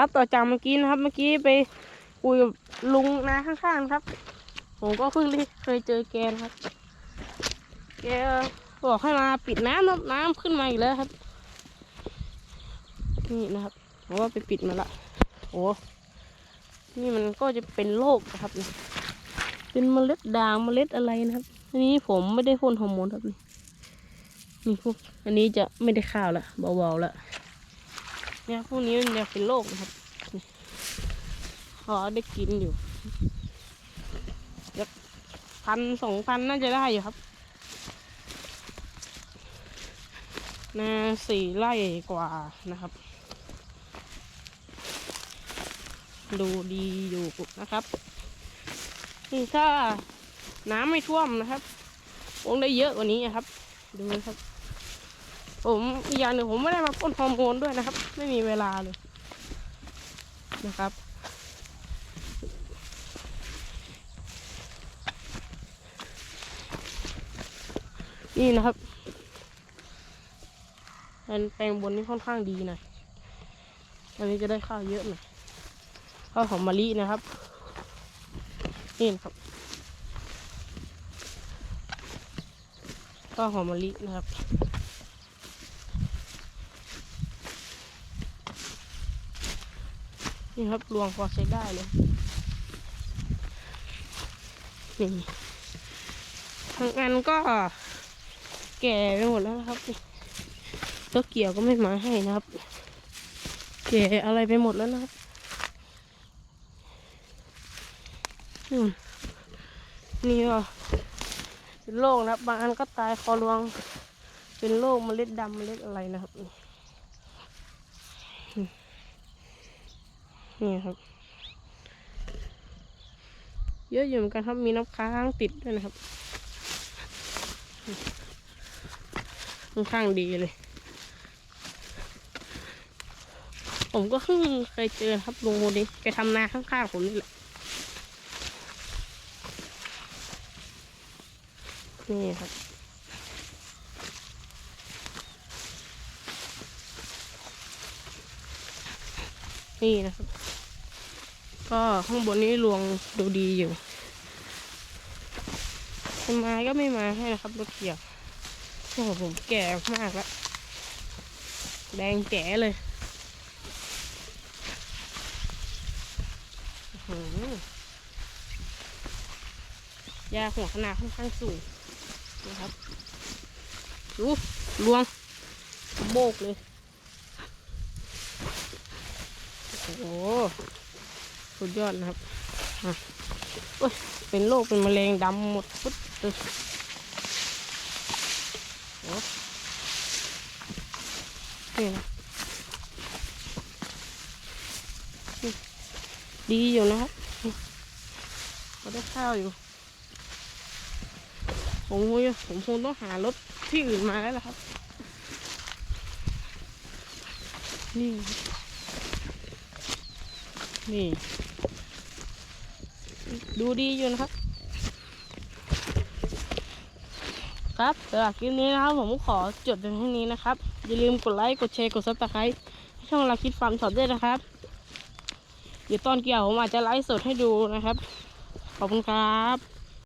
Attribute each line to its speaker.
Speaker 1: ครับต่อจากเมื่อกี้นะครับ เมื่อกี้ไปคุยกับลุงนะข้างๆครับ ผมก็เพิ่งเคยเจอแกนะครับ แกบอกให้มาปิดน้ำน้ำขึ้นมาอีกแล้วครับ นี่นะครับผมว่าไปปิดมาละโอ้นี่มันก็จะเป็นโรคนะครับนี่เป็นเมล็ดด่างเมล็ดอะไรนะครับ อันนี้ผมไม่ได้พ่นฮอร์โมนครับนี่นี่พวกอันนี้จะไม่ได้ข้าวละเบาๆละ เนี่ยพวกนี้มันจะเป็นโรคนะครับนี่พอได้กินอยู่พันสองพันน่าจะได้อยู่ครับนาสี่ไร่กว่านะครับ ดูดีอยู่นะครับ นี่ถ้าน้ำไม่ท่วมนะครับ คงได้เยอะกว่านี้นะครับ ดูนะครับ ผมอีกอย่างหนึ่งผมไม่ได้มาพ่นฮอร์โมนด้วยนะครับ ไม่มีเวลาเลยนะครับ นี่นะครับอันแปลงบนนี่ค่อนข้างดีหน่อยอันนี้จะได้ข้าวเยอะหน่อยข้าวหอมมะลินะครับ นี่นะครับข้าวหอมมะลินะครับ นี่ครับรวงพอใช้ได้เลยนี่ทางอันก็แก่ไปหมดแล้วนะครับนี่ก็เกี่ยวก็ไม่มาให้นะครับ แกะอะไรไปหมดแล้วนะครับนู่นนี่ก็เป็นโรคนะครับ บางอันก็ตายคอรวง เป็นโรคเมล็ดดำเมล็ดอะไรนะครับ นี่ครับ เยอะอยู่เหมือนกันครับ มีน้ำค้างติดด้วยนะครับค่อนข้างดีเลย ผมก็เพิ่งเคยเจอครับลุงคนนี้แกทำนาข้างๆผมนี่แหละ นี่ครับนี่นะครับ ก็ข้างบนนี้รวงดูดีอยู่ต้นไม้ก็ไม่มาให้นะครับรถเกี่ยวโอ้โหผมแก่มากแล้วแดงแจ๋เลยอื้อหือยาหัวขนาดค่อนข้างสูงนะครับดูลวงโบกเลย โอ้โห สุดยอดนะครับอโอ้ยเป็นโรคเป็นมะเร็งดำหมดพุดเลยโอ้นี่นะดีอยู่นะครับนี่พอได้ข้าวอยู่ ผมคงผมคงต้องหารถที่อื่นมาแล้วล่ะครับ นี่ นี่ ดูดีอยู่นะครับ ครับสำหรับคลิปนี้นะครับ ผมขอจบเพียงเท่านี้นะครับ อย่าลืมกดไลค์ กดแชร์ กดซับสไครต์ให้ช่องเราคิดฟาร์มสดด้วยนะครับ เดี๋ยวตอนเกี่ยวผมอาจจะไลฟ์สดให้ดูนะครับ ขอบคุณครับ